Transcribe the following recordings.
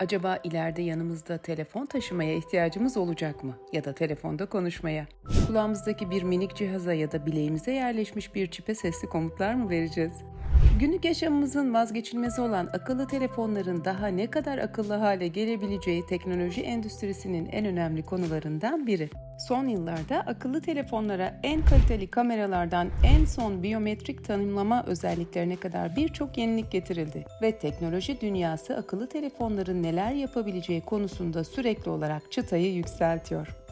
Acaba ileride yanımızda telefon taşımaya ihtiyacımız olacak mı? Ya da telefonda konuşmaya? Kulağımızdaki bir minik cihaza ya da bileğimize yerleşmiş bir çipe sesli komutlar mı vereceğiz? Günlük yaşamımızın vazgeçilmezi olan akıllı telefonların daha ne kadar akıllı hale gelebileceği teknoloji endüstrisinin en önemli konularından biri. Son yıllarda akıllı telefonlara en kaliteli kameralardan en son biyometrik tanımlama özelliklerine kadar birçok yenilik getirildi ve teknoloji dünyası akıllı telefonların neler yapabileceği konusunda sürekli olarak çıtayı yükseltiyor.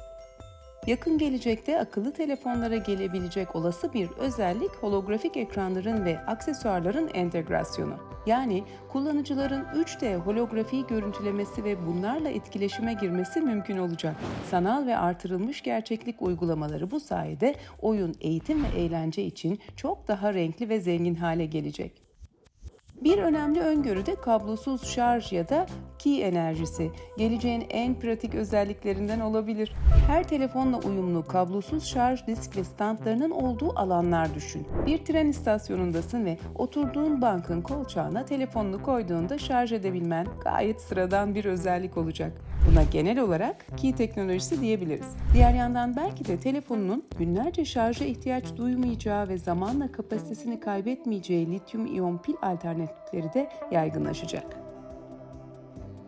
Yakın gelecekte akıllı telefonlara gelebilecek olası bir özellik holografik ekranların ve aksesuarların entegrasyonu. Yani kullanıcıların 3D holografi görüntülemesi ve bunlarla etkileşime girmesi mümkün olacak. Sanal ve artırılmış gerçeklik uygulamaları bu sayede oyun, eğitim ve eğlence için çok daha renkli ve zengin hale gelecek. Bir önemli öngörü de kablosuz şarj ya da ki enerjisi. Geleceğin en pratik özelliklerinden olabilir. Her telefonla uyumlu kablosuz şarj disk ve standlarının olduğu alanlar düşün. Bir tren istasyonundasın ve oturduğun bankın kolçağına telefonunu koyduğunda şarj edebilmen gayet sıradan bir özellik olacak. Buna genel olarak key teknolojisi diyebiliriz. Diğer yandan belki de telefonunun günlerce şarja ihtiyaç duymayacağı ve zamanla kapasitesini kaybetmeyeceği lityum iyon pil alternatifleri de yaygınlaşacak.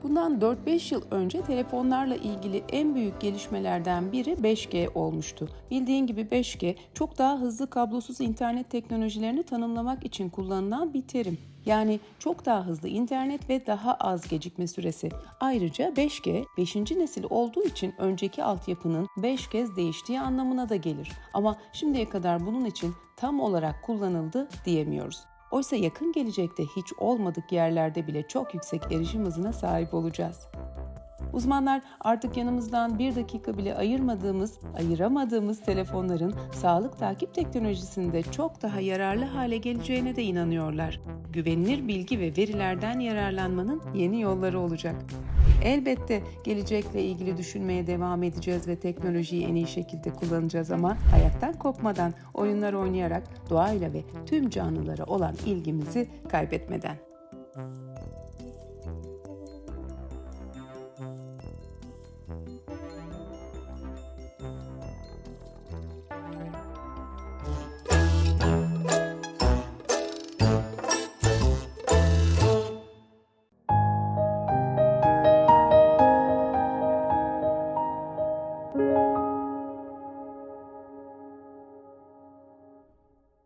Bundan 4-5 yıl önce telefonlarla ilgili en büyük gelişmelerden biri 5G olmuştu. Bildiğin gibi 5G çok daha hızlı kablosuz internet teknolojilerini tanımlamak için kullanılan bir terim. Yani çok daha hızlı internet ve daha az gecikme süresi. Ayrıca 5G 5. nesil olduğu için önceki altyapının 5 kez değiştiği anlamına da gelir. Ama şimdiye kadar bunun için tam olarak kullanıldı diyemiyoruz. Oysa yakın gelecekte hiç olmadık yerlerde bile çok yüksek erişim hızına sahip olacağız. Uzmanlar artık yanımızdan bir dakika bile ayırmadığımız, ayıramadığımız telefonların sağlık takip teknolojisinde çok daha yararlı hale geleceğine de inanıyorlar. Güvenilir bilgi ve verilerden yararlanmanın yeni yolları olacak. Elbette gelecekle ilgili düşünmeye devam edeceğiz ve teknolojiyi en iyi şekilde kullanacağız ama hayattan kopmadan, oyunlar oynayarak doğayla ve tüm canlılara olan ilgimizi kaybetmeden.